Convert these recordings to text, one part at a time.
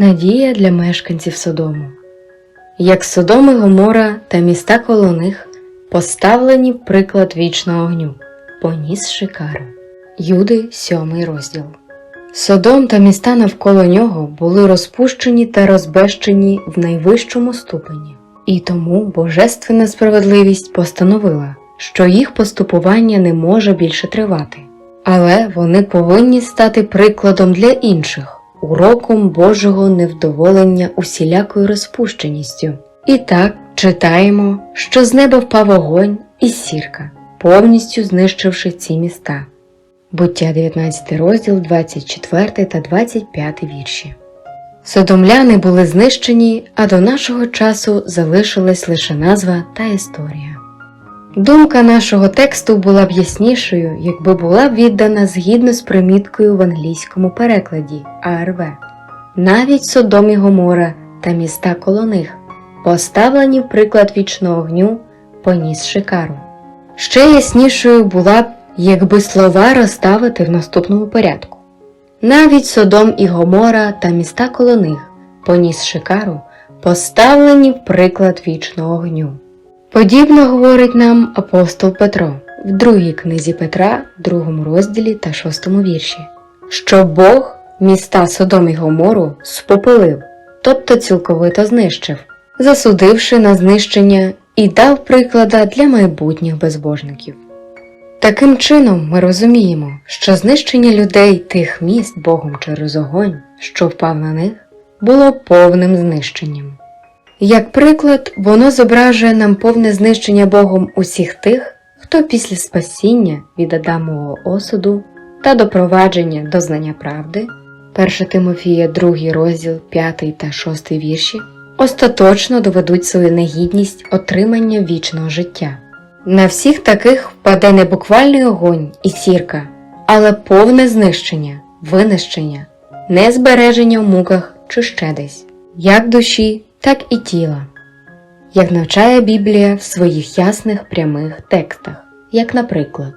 Надія для мешканців Содому. Як Содом і Гомора та міста коло них поставлені приклад вічного огню, поніс Шикару. Юди, сьомий розділ. Содом та міста навколо нього були розпущені та розбещені в найвищому ступені, і тому божественна справедливість постановила, що їх поступування не може більше тривати, але вони повинні стати прикладом для інших, уроком Божого невдоволення усілякою розпущеністю. І так читаємо, що з неба впав огонь і сірка, повністю знищивши ці міста. Буття 19 розділ 24 та 25 вірші. Содомляни були знищені, а до нашого часу залишилась лише назва та історія. Думка нашого тексту була б яснішою, якби була б віддана згідно з приміткою в англійському перекладі АРВ. Навіть Содом і Гомора та міста коло них поставлені в приклад вічного огню поніс Шикару. Ще яснішою була б, якби слова розставити в наступному порядку. Навіть Содом і Гомора та міста коло них поніс Шикару, поставлені в приклад вічного огню. Подібно говорить нам апостол Петро в другій книзі Петра, другому розділі та шостому вірші, що Бог міста Содом і Гомору спопилив, тобто цілковито знищив, засудивши на знищення і дав приклада для майбутніх безбожників. Таким чином ми розуміємо, що знищення людей тих міст Богом через огонь, що впав на них, було повним знищенням. Як приклад, воно зображує нам повне знищення Богом усіх тих, хто після спасіння від Адамового осуду та допровадження до знання правди, 1 Тимофія 2 розділ 5 та 6 вірші, остаточно доведуть свою негідність отримання вічного життя. На всіх таких впаде не буквальний огонь і сірка, але повне знищення, винищення, не збереження в муках чи ще десь, як душі, так і тіла. Як навчає Біблія в своїх ясних прямих текстах, як наприклад,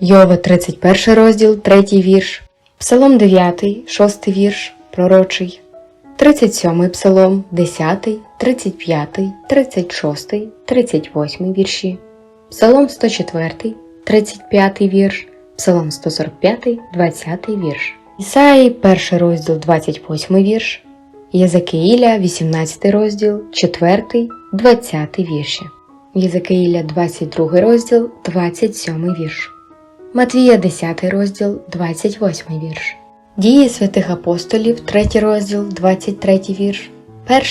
Йова 31 розділ, 3 вірш, Псалом 9, 6 вірш, пророчий, 37 Псалом, 10, 35, 36, 38 вірші. Псалом 104, 35 вірш, Псалом 145, 20 вірш, Ісаї 1 розділ 28 вірш, Єзекиїля 18 розділ 4, 20 вірші, Єзекиїля 22 розділ 27 вірш, Матвія 10 розділ 28 вірш, Дії святих апостолів 3 розділ 23 вірш,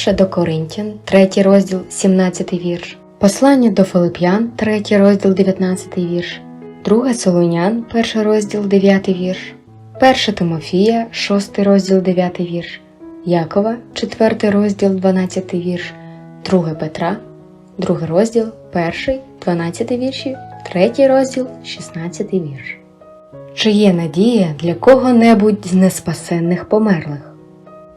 1 до Коринтян 3 розділ 17 вірш, Послання до Филип'ян, 3 розділ 19 вірш, 2 Солонян, 1 розділ 9 вірш, 1 Тимофія, 6 розділ 9 вірш, Якова, 4 розділ 12 вірш, 2 Петра, 2 розділ 1, 12 вірші, 3 розділ 16 вірш. Чи є надія для кого-небудь з неспасенних померлих?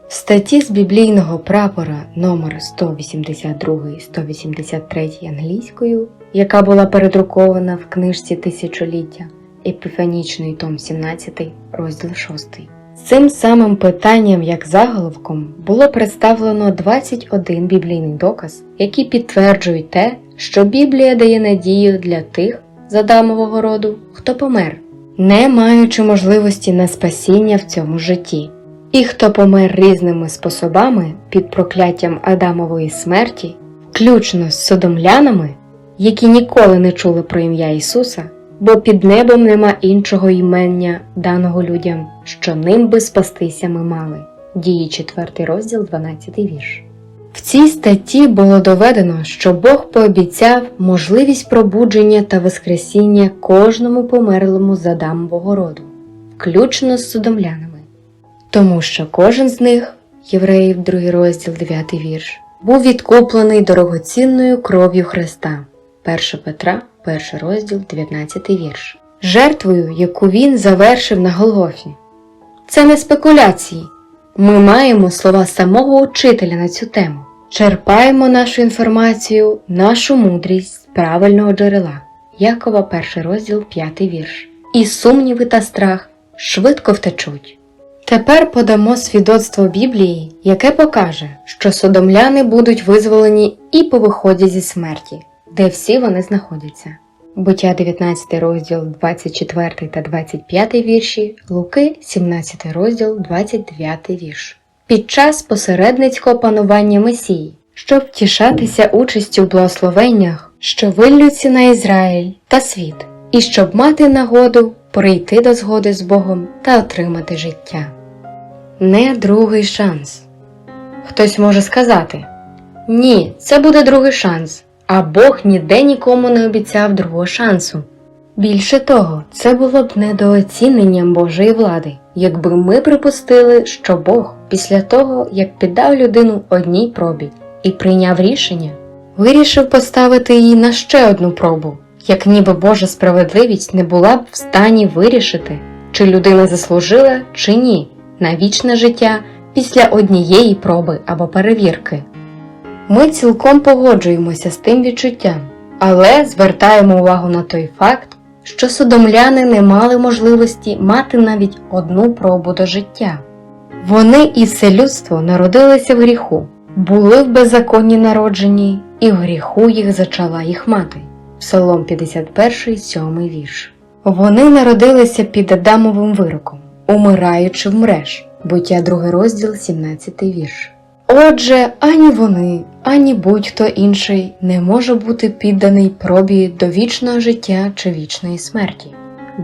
В статті з біблійного прапора номер 182-183 англійською, яка була передрукована в книжці Тисячоліття, Епіфанічний том 17, розділ 6. Цим самим питанням, як заголовком, було представлено 21 біблійний доказ, які підтверджують те, що Біблія дає надію для тих з Адамового роду, хто помер, не маючи можливості на спасіння в цьому житті. І хто помер різними способами під прокляттям Адамової смерті, включно з содомлянами, які ніколи не чули про ім'я Ісуса, бо під небом нема іншого імення даного людям, що ним би спастися ми мали. Дії 4 розділ 12 вірш. В цій статті було доведено, що Бог пообіцяв можливість пробудження та воскресіння кожному померлому з Адамового роду, включно з содомлянами. Тому що кожен з них, Євреїв 2 розділ 9 вірш, був відкуплений дорогоцінною кров'ю Христа. 1 Петра, 1 розділ 19 вірш. Жертвою, яку він завершив на Голгофі. Це не спекуляції. Ми маємо слова самого учителя на цю тему. Черпаємо нашу інформацію, нашу мудрість з правильного джерела. Якова 1 розділ 5 вірш. І сумніви та страх швидко втечуть. Тепер подамо свідоцтво Біблії, яке покаже, що содомляни будуть визволені і по виході зі смерті, де всі вони знаходяться. Буття 19 розділ 24 та 25 вірші, Луки 17 розділ 29 вірш. Під час посередницького панування Месії, щоб втішатися участю в благословеннях, що виллються на Ізраїль та світ, і щоб мати нагоду прийти до згоди з Богом та отримати життя. Не другий шанс. Хтось може сказати: Ні, це буде другий шанс, а Бог ніде нікому не обіцяв другого шансу. Більше того, це було б недооціненням Божої влади, якби ми припустили, що Бог після того, як піддав людину одній пробі і прийняв рішення, вирішив поставити її на ще одну пробу, як ніби Божа справедливість не була б в стані вирішити, чи людина заслужила чи ні на вічне життя після однієї проби або перевірки. Ми цілком погоджуємося з тим відчуттям, але звертаємо увагу на той факт, що содомляни не мали можливості мати навіть одну пробу до життя. Вони і все людство народилися в гріху, були в беззаконні народжені, і в гріху їх зачала їх мати. Псалом 51, 7 вірш. Вони народилися під Адамовим вироком, умираючи в мреж. Буття 2 розділ, 17 вірш. Отже, ані вони, ані будь-хто інший не може бути підданий пробі до вічного життя чи вічної смерті,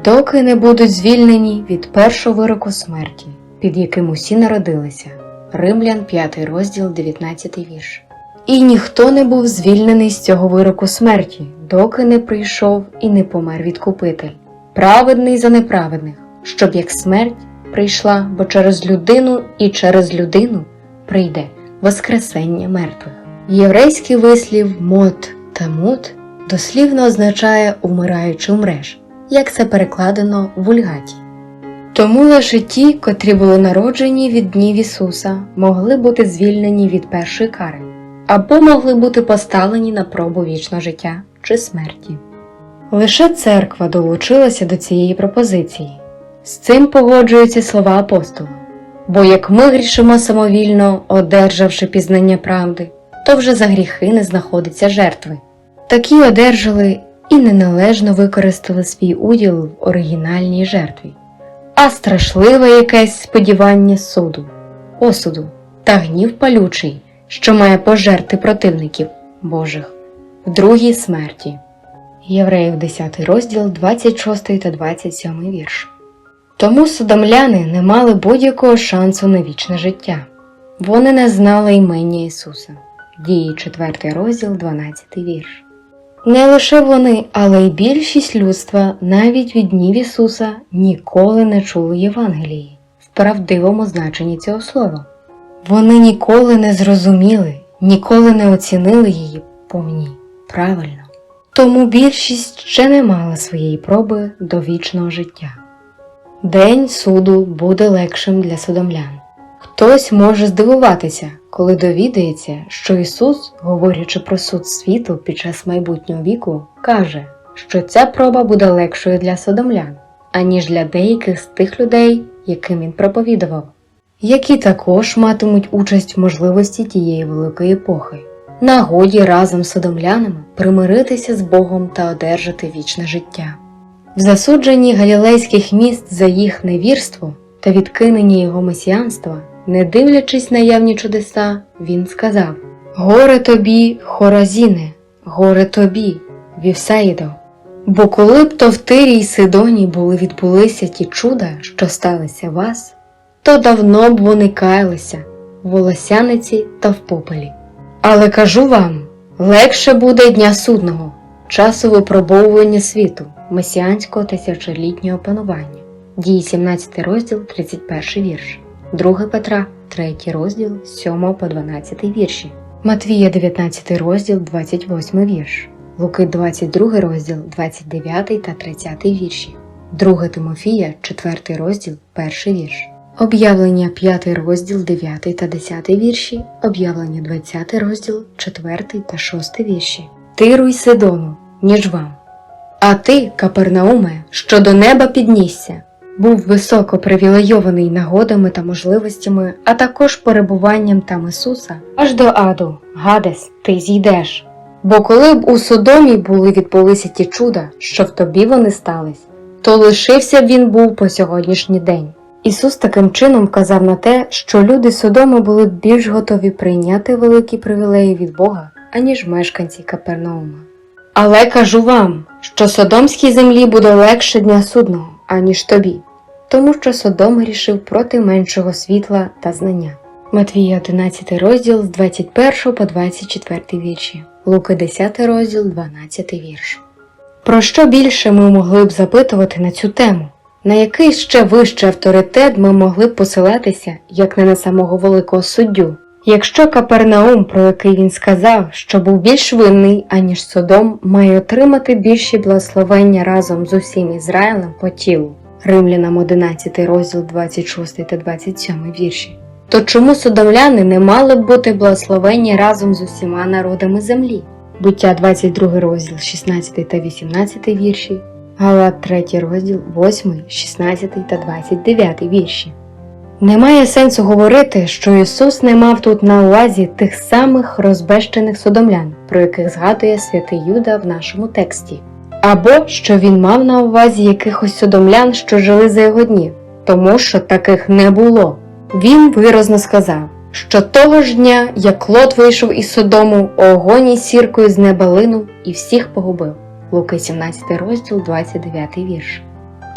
доки не будуть звільнені від першого вироку смерті, під яким усі народилися. Римлян 5 розділ 19 вірш. І ніхто не був звільнений з цього вироку смерті, доки не прийшов і не помер відкупитель, праведний за неправедних, щоб як смерть прийшла, бо через людину і через людину прийде Воскресення мертвих. Єврейський вислів мот та мут дослівно означає умираючи мреж, як це перекладено в вульгаті. Тому лише ті, котрі були народжені від днів Ісуса, могли бути звільнені від першої кари, або могли бути поставлені на пробу вічного життя чи смерті. Лише церква долучилася до цієї пропозиції. З цим погоджуються слова апостола. Бо як ми грішимо самовільно, одержавши пізнання правди, то вже за гріхи не знаходиться жертви. Такі одержали і неналежно використали свій уділ в оригінальній жертві, а страшливе якесь сподівання суду, осуду та гнів палючий, що має пожерти противників Божих в другій смерті. Євреїв 10 розділ 26 та 27 вірш. Тому содомляни не мали будь-якого шансу на вічне життя. Вони не знали імення Ісуса. Дії 4 розділ 12 вірш. Не лише вони, але й більшість людства навіть від днів Ісуса ніколи не чули Євангелії в правдивому значенні цього слова. Вони ніколи не зрозуміли, ніколи не оцінили її повні правильно. Тому більшість ще не мала своєї проби до вічного життя. День суду буде легшим для содомлян. Хтось може здивуватися, коли довідається, що Ісус, говорячи про суд світу під час майбутнього віку, каже, що ця проба буде легшою для содомлян, аніж для деяких з тих людей, яким він проповідував, які також матимуть участь в можливості тієї великої епохи, нагоді разом з содомлянами примиритися з Богом та одержати вічне життя. В засудженні галілейських міст за їх невірство та відкинення його месіанства, не дивлячись на явні чудеса, він сказав: Горе тобі, Хоразіне, горе тобі, Вівсаїдо. Бо коли б то в Тирі й Сидоні були відбулися ті чуда, що сталися вас, то давно б вони каялися в волосяниці та в попелі. Але кажу вам, легше буде дня судного, часу випробовування світу, месіанського тисячолітнього панування. Дії 17 розділ, 31 вірш, 2 Петра, 3 розділ, 7 по 12 вірші, Матвія 19 розділ, 28 вірш, Луки 22 розділ, 29 та 30 вірші, 2 Тимофія, 4 розділ, 1 вірш. Об'явлення 5 розділ 9 та 10 вірші, об'явлення 20 розділ 4 та 6 вірші. Тиру й Сидону, ніж вам. А ти, Капернауме, що до неба піднісся, був високо привілейований нагодами та можливостями, а також перебуванням там Ісуса, аж до аду, Гадес, ти зійдеш. Бо коли б у Содомі були відбулися ті чуда, що в тобі вони стались, то лишився б він був по сьогоднішній день. Ісус таким чином вказав на те, що люди Содому були б більш готові прийняти великі привілеї від Бога, аніж мешканці Капернаума. Але кажу вам, що Содомській землі буде легше дня судного, аніж тобі, тому що Содом грішив проти меншого світла та знання. Матвія 11 розділ з 21 по 24 вірші, Луки 10 розділ 12 вірш. Про що більше ми могли б запитувати на цю тему? На який ще вищий авторитет ми могли б посилатися, як не на самого великого суддю? Якщо Капернаум, про який він сказав, що був більш винний, аніж Содом, має отримати більші благословення разом з усім Ізраїлем по тілу, Римлянам 11 розділ 26 та 27 вірші, то чому содомляни не мали б бути благословені разом з усіма народами землі? Буття 22 розділ 16 та 18 вірші, Галат 3 розділ 8, 16 та 29 вірші. Немає сенсу говорити, що Ісус не мав тут на увазі тих самих розбещених содомлян, про яких згадує святий Юда в нашому тексті, або що він мав на увазі якихось содомлян, що жили за його днів, тому що таких не було. Він виразно сказав, що того ж дня, як Лот вийшов із Содому, огонь із сіркою з неба линув і всіх погубив. Луки 17 розділ 29 вірш.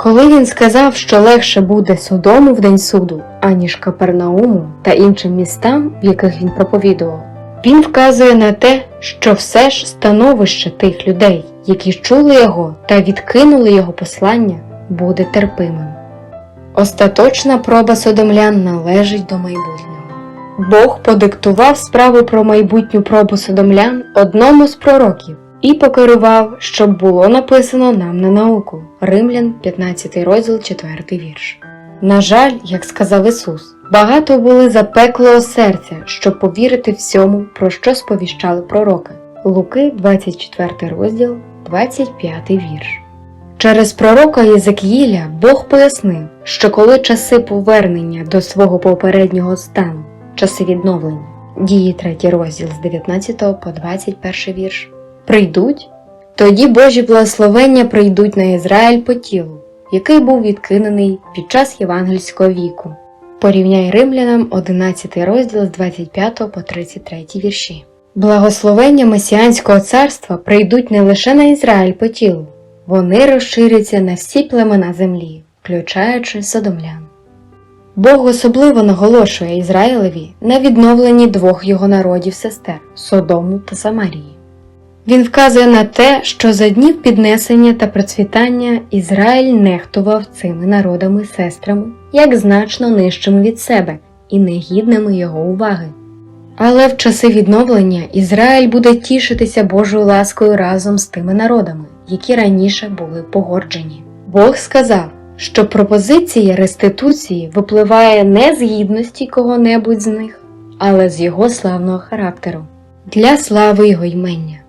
Коли він сказав, що легше буде Содому в день суду, аніж Капернауму та іншим містам, в яких він проповідував, він вказує на те, що все ж становище тих людей, які чули його та відкинули його послання, буде терпимим. Остаточна проба содомлян належить до майбутнього. Бог подиктував справу про майбутню пробу содомлян одному з пророків і покерував, щоб було написано нам на науку. Римлян, 15 розділ, 4 вірш. На жаль, як сказав Ісус, багато були запеклого серця, щоб повірити всьому, про що сповіщали пророки. Луки, 24 розділ, 25 вірш. Через пророка Єзекіїля Бог пояснив, що коли часи повернення до свого попереднього стану, часи відновлення, дії 3 розділ з 19 по 21 вірш, прийдуть, тоді Божі благословення прийдуть на Ізраїль по тілу, який був відкинений під час євангельського віку. Порівняй римлянам 11 розділ з 25 по 33 вірші. Благословення Месіанського царства прийдуть не лише на Ізраїль по тілу, вони розширяться на всі племена землі, включаючи содомлян. Бог особливо наголошує Ізраїлеві на відновленні двох його народів сестер Содому та Самарії. Він вказує на те, що за днів піднесення та процвітання Ізраїль нехтував цими народами сестрами як значно нижчими від себе і негідними його уваги. Але в часи відновлення Ізраїль буде тішитися Божою ласкою разом з тими народами, які раніше були погоджені. Бог сказав, що пропозиція реституції випливає не з гідності кого-небудь з них, але з його славного характеру для слави його ймення.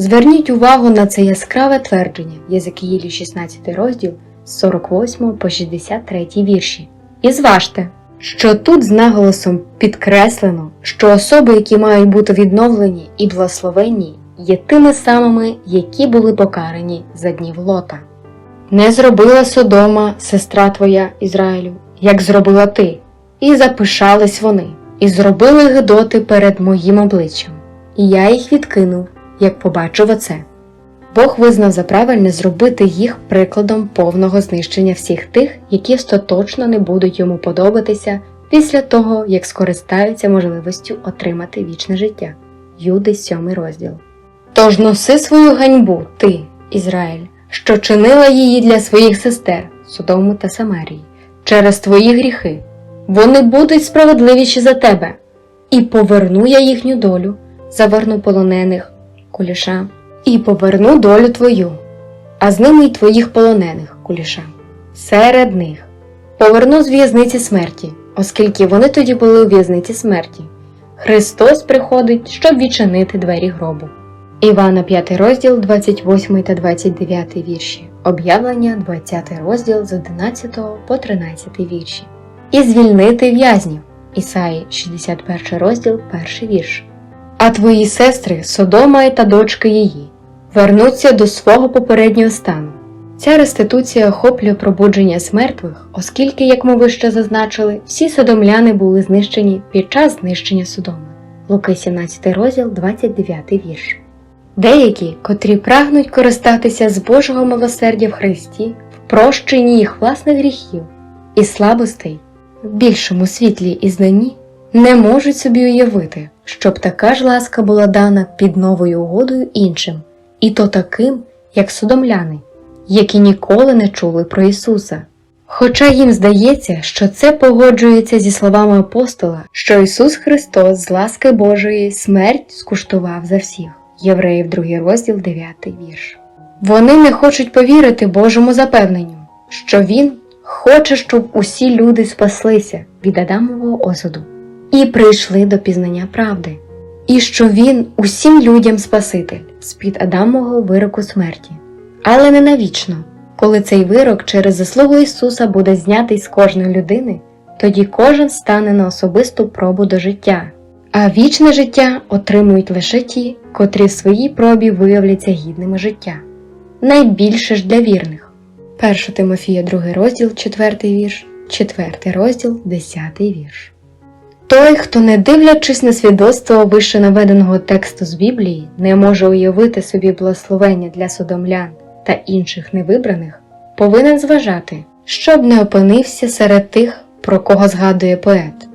Зверніть увагу на це яскраве твердження Єзекіїлі 16 розділ з 48 по 63 вірші. І зважте, що тут з наголосом підкреслено, що особи, які мають бути відновлені і благословенні, є тими самими, які були покарані за днів лота. Не зробила Содома, сестра твоя Ізраїлю, як зробила ти, і запишались вони, і зробили гидоти перед моїм обличчям, і я їх відкинув, як побачив оце. Бог визнав за правильне зробити їх прикладом повного знищення всіх тих, які остаточно не будуть йому подобатися після того, як скористаються можливістю отримати вічне життя. Юди 7 розділ. Тож носи свою ганьбу, ти, Ізраїль, що чинила її для своїх сестер, Содому та Самарії, через твої гріхи. Вони будуть справедливіші за тебе, і поверну я їхню долю, заверну полонених, куліша, і поверну долю твою, а з ними й твоїх полонених, куліша, серед них. Поверну з в'язниці смерті, оскільки вони тоді були у в'язниці смерті. Христос приходить, щоб відчинити двері гробу. Івана 5 розділ 28 та 29 вірші, Об'явлення 20 розділ з 11 по 13 вірші. І звільнити в'язнів. Ісаї 61 розділ, перший вірш. А твої сестри, Содома та дочки її, вернуться до свого попереднього стану. Ця реституція охоплює пробудження з мертвих, оскільки, як ми вище зазначили, всі содомляни були знищені під час знищення Содоми. Луки 17 розділ, 29 вірш. Деякі, котрі прагнуть користатися з Божого милосердя в Христі, в прощенні їх власних гріхів і слабостей, в більшому світлі і знанні, не можуть собі уявити, щоб така ж ласка була дана під новою угодою іншим, і то таким, як содомляни, які ніколи не чули про Ісуса. Хоча їм здається, що це погоджується зі словами апостола, що Ісус Христос з ласки Божої смерть скуштував за всіх. Євреїв 2 розділ 9 вірш. Вони не хочуть повірити Божому запевненню, що Він хоче, щоб усі люди спаслися від Адамового осуду і прийшли до пізнання правди, і що Він усім людям Спаситель з-під Адамового вироку смерті, але не навічно. Коли цей вирок через заслугу Ісуса буде знятий з кожної людини, тоді кожен стане на особисту пробу до життя, а вічне життя отримують лише ті, котрі в своїй пробі виявляться гідними життя. Найбільше ж для вірних. 1 Тимофія 2 розділ 4 вірш, 4 розділ 10 вірш. Той, хто, не дивлячись на свідоцтво вище наведеного тексту з Біблії, не може уявити собі благословення для содомлян та інших невибраних, повинен зважати, щоб не опинився серед тих, про кого згадує поет.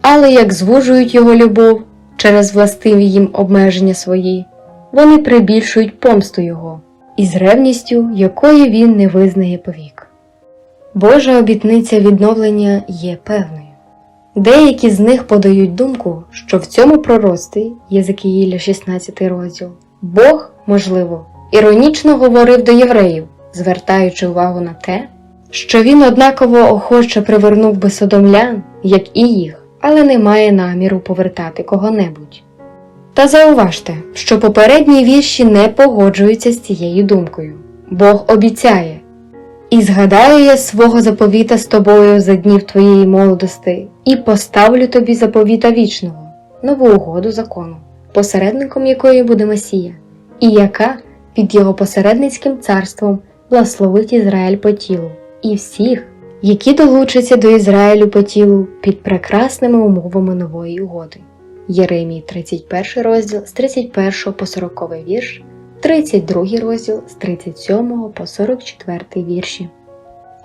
Але як звужують його любов через властиві їм обмеження свої, вони прибільшують помсту його, із ревністю, якої він не визнає повік. Божа обітниця відновлення є певною. Деякі з них подають думку, що в цьому пророцтві Єзекіїля 16 розділ Бог, можливо, іронічно говорив до євреїв, звертаючи увагу на те, що він однаково охоче привернув би содомлян, як і їх, але не має наміру повертати кого-небудь. Та зауважте, що попередні вірші не погоджуються з цією думкою. Бог обіцяє і згадаю я свого заповіта з тобою за днів твоєї молодости, і поставлю тобі заповіта вічного, нову угоду закону, посередником якої буде Месія, і яка під його посередницьким царством благословить Ізраїль по тілу, і всіх, які долучаться до Ізраїлю по тілу під прекрасними умовами нової угоди. Єремій 31 розділ з 31 по 40 вірш, 32 розділ з 37 по 44 вірші.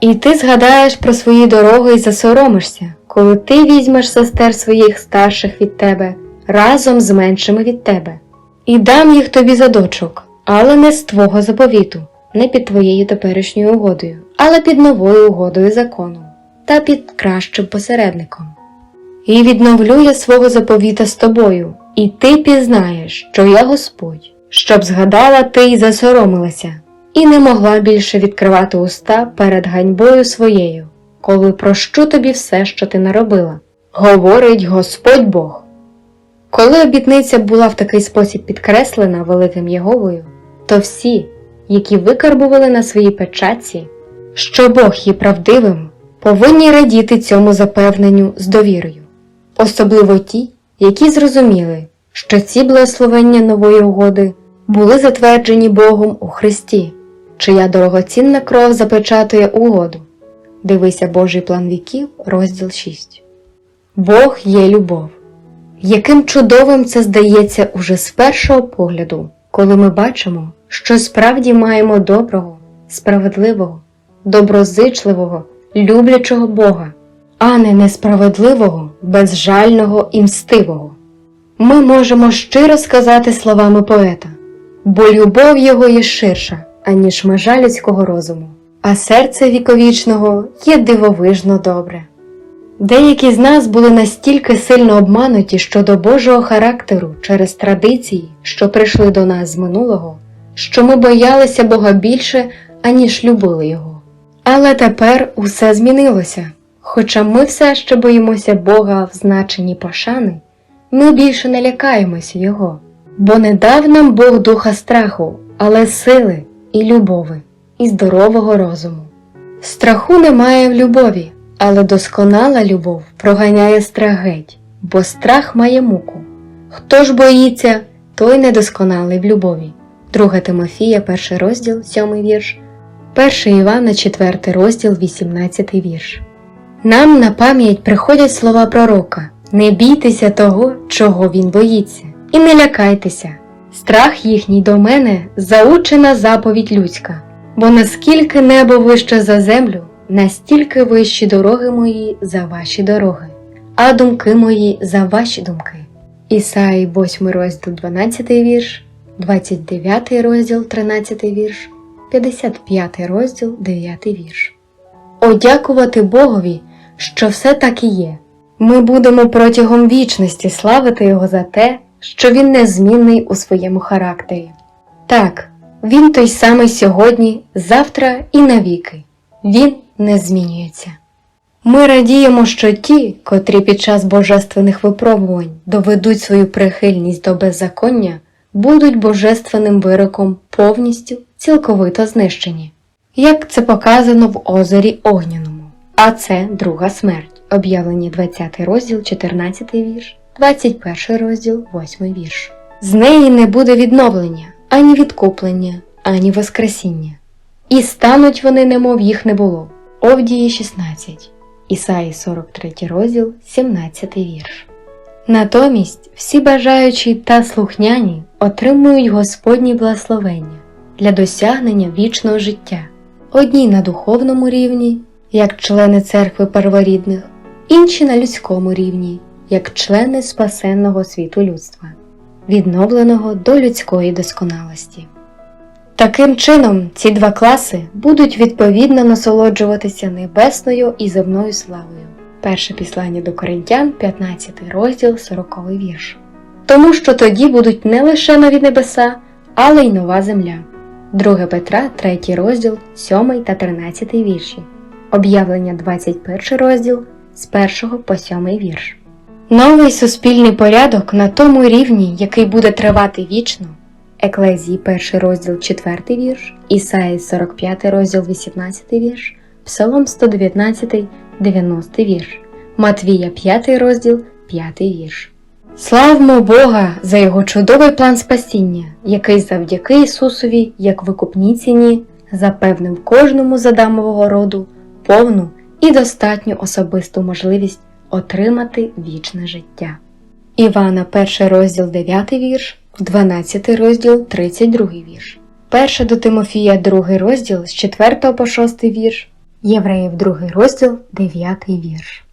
І ти згадаєш про свої дороги і засоромишся, коли ти візьмеш сестер своїх старших від тебе разом з меншими від тебе, і дам їх тобі за дочок, але не з твого заповіту, не під твоєю теперішньою угодою, але під новою угодою закону та під кращим посередником. І відновлю я свого заповіта з тобою, і ти пізнаєш, що я Господь, щоб згадала ти й засоромилася, і не могла більше відкривати уста перед ганьбою своєю, коли прощу тобі все, що ти наробила, говорить Господь Бог. Коли обітниця була в такий спосіб підкреслена великим Єговою, то всі, які викарбували на своїй печатці, що Бог є правдивим, повинні радіти цьому запевненню з довірою, особливо ті, які зрозуміли, що ці благословення нової угоди були затверджені Богом у Христі, чия дорогоцінна кров запечатує угоду. Дивися Божий план віків, розділ 6. Бог є любов. Яким чудовим це здається уже з першого погляду, коли ми бачимо, що справді маємо доброго, справедливого, доброзичливого, люблячого Бога, а не несправедливого, безжального і мстивого. Ми можемо щиро сказати словами поета, бо любов його є ширша, аніж межа людського розуму, а серце віковічного є дивовижно добре. Деякі з нас були настільки сильно обмануті щодо Божого характеру через традиції, що прийшли до нас з минулого, що ми боялися Бога більше, аніж любили Його. Але тепер усе змінилося. Хоча ми все ще боїмося Бога в значенні пошани, ми більше не лякаємося Його, бо не дав нам Бог духа страху, але сили і любови, і здорового розуму. Страху немає в любові, але досконала любов проганяє страх геть, бо страх має муку. Хто ж боїться, той недосконалий в любові. 2 Тимофія, 1 розділ, 7 вірш, 1 Івана, 4 розділ, 18 вірш. Нам на пам'ять приходять слова пророка: не бійтеся того, чого він боїться, і не лякайтеся. Страх їхній до мене заучена заповідь людська, бо наскільки небо вище за землю, настільки вищі дороги мої за ваші дороги, а думки мої за ваші думки. Ісаї 8 розділ 12 вірш, 29 розділ 13 вірш, 55 розділ 9 вірш. Одякувати Богові, що все так і є. Ми будемо протягом вічності славити Його за те, що Він незмінний у своєму характері. Так, Він той самий сьогодні, завтра і навіки. Він не змінюється. Ми радіємо, що ті, котрі під час божественних випробувань доведуть свою прихильність до беззаконня, будуть божественним вироком повністю цілковито знищені, як це показано в озері Огняному. А це друга смерть, об'явлення 20 розділ, 14 вірш, 21 розділ, 8 вірш. З неї не буде відновлення, ані відкуплення, ані воскресіння. І стануть вони, немов їх не було. Овдії 16, Ісаї 43 розділ, 17 вірш. Натомість всі бажаючі та слухняні отримують Господні благословення для досягнення вічного життя, одні на духовному рівні, як члени церкви перворідних, інші на людському рівні, як члени спасенного світу людства, відновленого до людської досконалості. Таким чином, ці два класи будуть відповідно насолоджуватися небесною і земною славою. Перше післання до Коринтян, 15 розділ, 40 вірш. Тому що тоді будуть не лише нові небеса, але й нова земля. 2 Петра, 3 розділ, 7 та 13 вірші. Об'явлення 21 розділ з 1 по 7 вірш. Новий суспільний порядок на тому рівні, який буде тривати вічно. Еклезії 1 розділ 4 вірш, Ісаї 45 розділ 18 вірш, Псалом 119, 90 вірш, Матвія 5 розділ 5 вірш. Славмо Бога за його чудовий план спасіння, який завдяки Ісусові, як викупній ціні, запевнив кожному з Адамового роду повну і достатню особисту можливість отримати вічне життя. Івана 1 розділ 9 вірш, 12 розділ 32 вірш, 1 до Тимофія 2 розділ з 4 по 6 вірш, Євреїв 2 розділ 9 вірш.